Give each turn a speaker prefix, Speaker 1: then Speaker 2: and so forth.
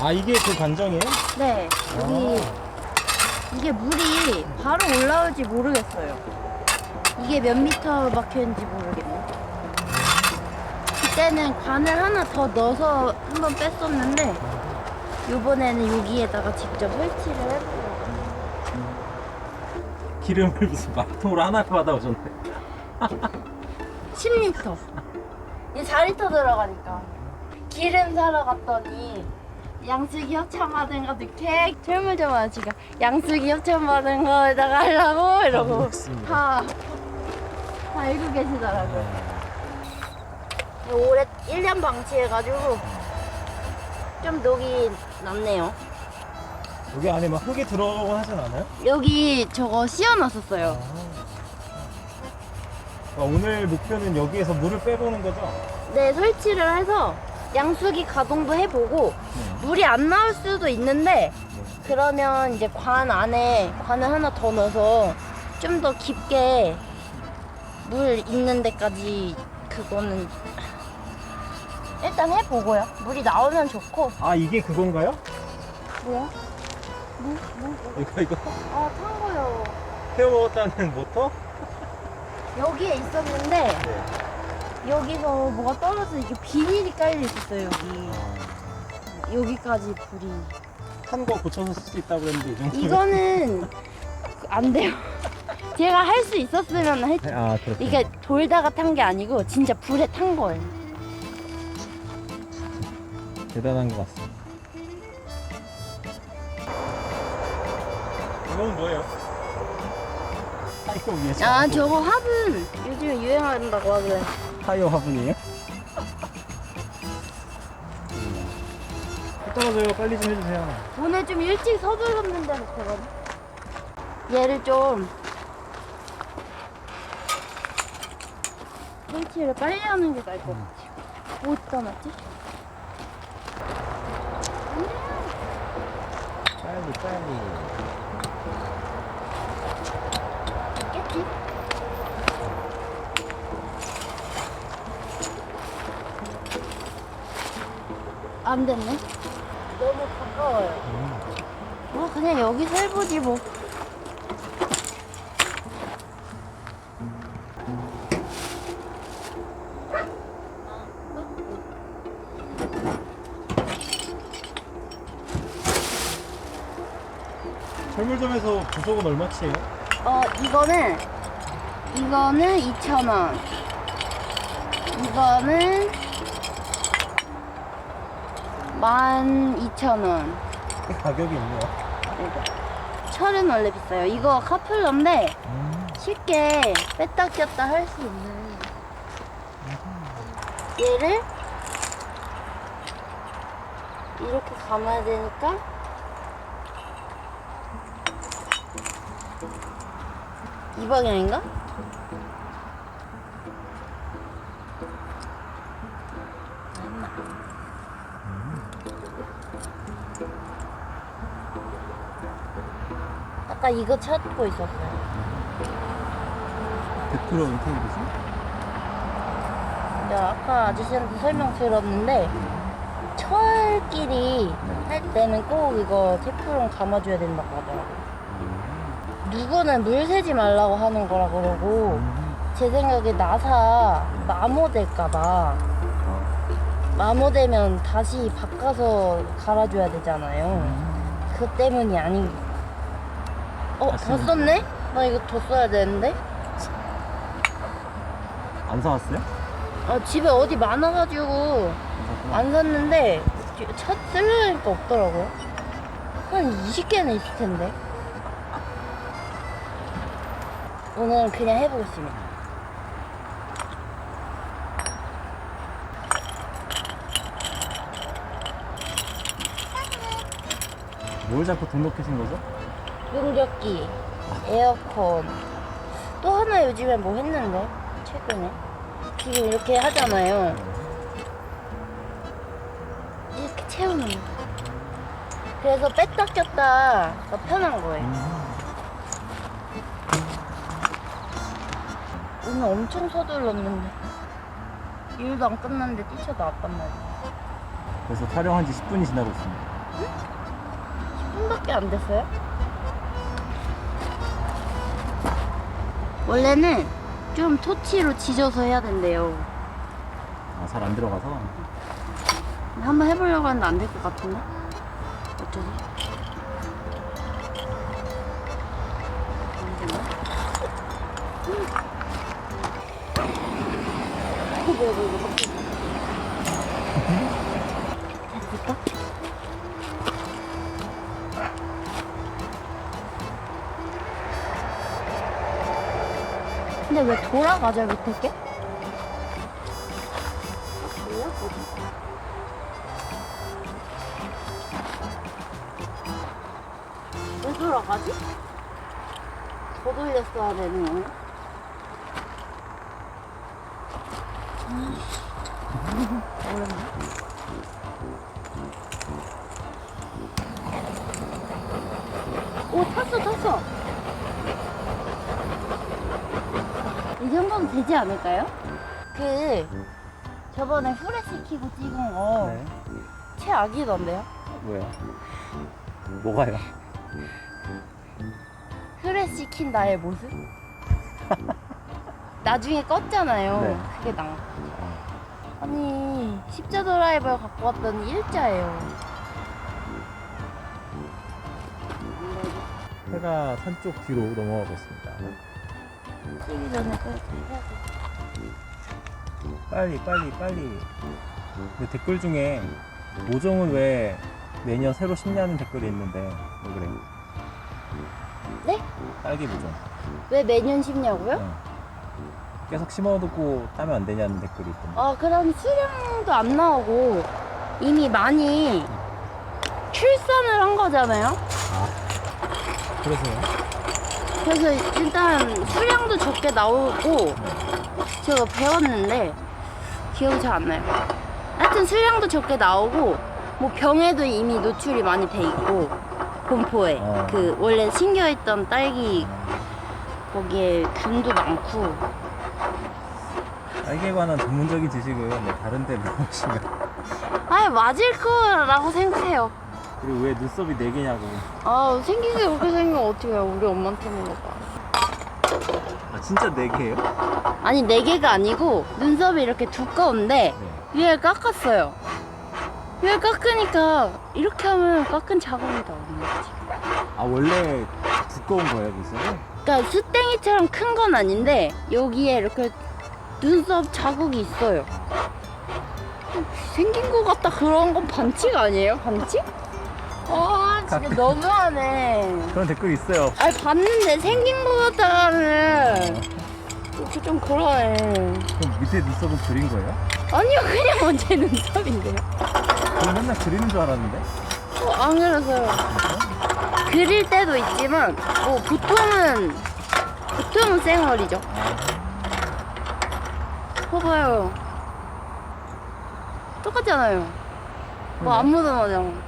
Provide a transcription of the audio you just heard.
Speaker 1: 아 이게 그 관정이에요?
Speaker 2: 네, 여기 이게 물이 바로 올라올지 모르겠어요. 이게 몇 미터 박혀있는지 모르겠네. 그때는 관을 하나 더 넣어서 한 번 뺐었는데 이번에는 여기에다가 직접 설치를 해보려고.
Speaker 1: 기름을 무슨 막통으로 하나 받아오셨네
Speaker 2: 10리터. 이 4리터 들어가니까. 기름 사러 갔더니 양수기 협찬 받은 거 늦게 철물점 아저씨가 양수기 협찬 받은 거에다가 하려고 이러고
Speaker 1: 맞습니다.
Speaker 2: 다, 다 알고 계시더라고요. 올해 1년 방치해가지고 좀 녹이 났네요.
Speaker 1: 여기 안에 막 흙이 들어가곤 하진 않아요?
Speaker 2: 여기 저거 씌워놨었어요.
Speaker 1: 아, 오늘 목표는 여기에서 물을 빼보는 거죠?
Speaker 2: 네, 설치를 해서 양수기 가동도 해보고 물이 안 나올 수도 있는데 그러면 이제 관 안에 관을 하나 더 넣어서 좀 더 깊게 물 있는 데까지 그거는 일단 해보고요. 물이 나오면 좋고
Speaker 1: 아 이게 그건가요?
Speaker 2: 뭐야? 뭐? 뭐?
Speaker 1: 이거 이거
Speaker 2: 아, 탄 거요.
Speaker 1: 태워 먹었다는 모터?
Speaker 2: 여기에 있었는데
Speaker 1: 네.
Speaker 2: 여기서 뭐가 떨어져 이게 비닐이 깔려 있었어요 여기. 여기까지 불이.
Speaker 1: 탄거 고쳐서 쓸 수 있다고 그랬는데 이 정도
Speaker 2: 이거는 안 돼요. 제가 할 수 있었으면 했.
Speaker 1: 아 그렇군요
Speaker 2: 이게 돌다가 탄 게 아니고 진짜 불에 탄 거예요.
Speaker 1: 대단한 것 같습니다 이건 뭐예요? 위에
Speaker 2: 아 저거 화분 요즘에 유행한다고 하길래.
Speaker 1: 타이어 화분이에요? 떨어져요 빨리 좀 해주세요
Speaker 2: 오늘 좀 일찍 서둘렀는데 저건. 얘를 좀 설치를 빨리 하는 게 나을 것 같아요. 뭐 떠났지?
Speaker 1: 빨리 빨리
Speaker 2: 있겠지? 안 됐네. 너무 가까워요. 뭐 그냥 여기서 해보지 뭐.
Speaker 1: 철물점에서 부속은 얼마치예요?
Speaker 2: 어 이거는 이거는 2,000원. 이거는 12,000원.
Speaker 1: 가격이 있네요
Speaker 2: 철은 원래 비싸요. 이거 카플러인데
Speaker 1: 음.
Speaker 2: 쉽게 뺐다 꼈다 할 수 있는 얘를 이렇게 감아야 되니까 이 방향인가? 아까 이거 찾고 있었어요.
Speaker 1: 100% 인테리어지?
Speaker 2: 내가 아까 아저씨한테 설명 들었는데 철끼리 할 때는 꼭 이거 테프론 감아줘야 된다고 하더라고요. 누구는 물 새지 말라고 하는 거라 그러고 제 생각에 나사 마모될까봐 마모되면 다시 바꿔서 갈아줘야 되잖아요. 그 때문이 아닌 어, 더
Speaker 1: 맞습니다.
Speaker 2: 썼네? 나 이거 더 써야 되는데?
Speaker 1: 안 사왔어요?
Speaker 2: 아, 집에 어디 많아가지고 안 샀는데 첫 쓰려니까 없더라고요. 한 20개는 있을 텐데. 오늘 그냥 해보겠습니다.
Speaker 1: 뭘 자꾸 등록하신 거죠?
Speaker 2: 용접기, 에어컨. 또 하나 요즘에 뭐 했는데? 최근에. 지금 이렇게 하잖아요. 이렇게 채우는 거. 그래서 뺐다 꼈다 더 편한 거예요. 오늘 엄청 서둘렀는데. 일도 안 끝났는데 뛰쳐나왔단 말이야.
Speaker 1: 그래서 촬영한 지 10분이 지나고 있습니다
Speaker 2: 손밖에 안 됐어요? 원래는 좀 토치로 지져서 해야 된대요.
Speaker 1: 아, 잘 안 들어가서.
Speaker 2: 한번 해보려고 하는데 안 될 것 같은데? 어쩌지? 안 되나? 어, 뭐야, 뭐야, 뭐야. 근데 왜 돌아가죠, 밑에 게? 왜 돌아가지? 더 돌렸어야 되는 거야? 모르겠네. 오 탔어 탔어 이 정도면 되지 않을까요? 그 저번에 후레쉬 키고 찍은 거
Speaker 1: 네.
Speaker 2: 최악이던데요?
Speaker 1: 뭐야? 뭐가요?
Speaker 2: 후레쉬 킨 나의 모습? 나중에 껐잖아요.
Speaker 1: 네.
Speaker 2: 그게 나. 아니 십자 드라이버를 갖고 왔더니 일자예요.
Speaker 1: 해가 산 쪽 뒤로 넘어가고 있습니다.
Speaker 2: 찍기 전에 그 해야 돼.
Speaker 1: 빨리, 빨리, 빨리. 근데 댓글 중에 모종은 왜 매년 새로 심냐는 댓글이 있는데 왜 그래?
Speaker 2: 네?
Speaker 1: 딸기 모종.
Speaker 2: 왜 매년 심냐고요?
Speaker 1: 응. 계속 심어두고 따면 안 되냐는 댓글이 있던데.
Speaker 2: 아 그럼 수량도 안 나오고 이미 많이 출산을 한 거잖아요.
Speaker 1: 그래서요?
Speaker 2: 그래서 일단 수량도 적게 나오고 제가 배웠는데 기억이 잘 안 나요. 하여튼 수량도 적게 나오고 뭐 병에도 이미 노출이 많이 돼 있고 공포에
Speaker 1: 어.
Speaker 2: 그 원래 심겨있던 딸기 거기에 균도 많고
Speaker 1: 딸기에 관한 전문적인 지식은 네, 다른 데 물어보시면.
Speaker 2: 아예 맞을 거라고 생각해요.
Speaker 1: 그리고 왜 눈썹이 4개냐고.
Speaker 2: 아 생기게 그렇게 생기면 어떻게 해요? 우리 엄마한테 물어봐.
Speaker 1: 아, 진짜 4개예요?
Speaker 2: 아니 네 개가 아니고 눈썹이 이렇게 두꺼운데
Speaker 1: 네.
Speaker 2: 위에 깎았어요. 위에 깎으니까 이렇게 하면 깎은 자국이 나오는 거지.
Speaker 1: 아, 원래 두꺼운 거예요, 눈썹이?
Speaker 2: 그러니까 수땡이처럼 큰 건 아닌데 여기에 이렇게 눈썹 자국이 있어요. 생긴 것 같다 그런 건 반칙 아니에요? 반칙? 아 진짜. 너무하네.
Speaker 1: 그런 댓글 있어요.
Speaker 2: 아니 봤는데 생긴 것 같다는 이렇게 좀 그러네.
Speaker 1: 그럼 밑에 눈썹은 그린 거예요?
Speaker 2: 아니요 그냥 제 눈썹인데요.
Speaker 1: 저는 맨날 그리는 줄 알았는데.
Speaker 2: 어, 안 그래서요. 그릴 때도 있지만 뭐 보통은 보통은 쌩얼이죠. 봐봐요. 똑같잖아요. 뭐. 안 묻어나잖아.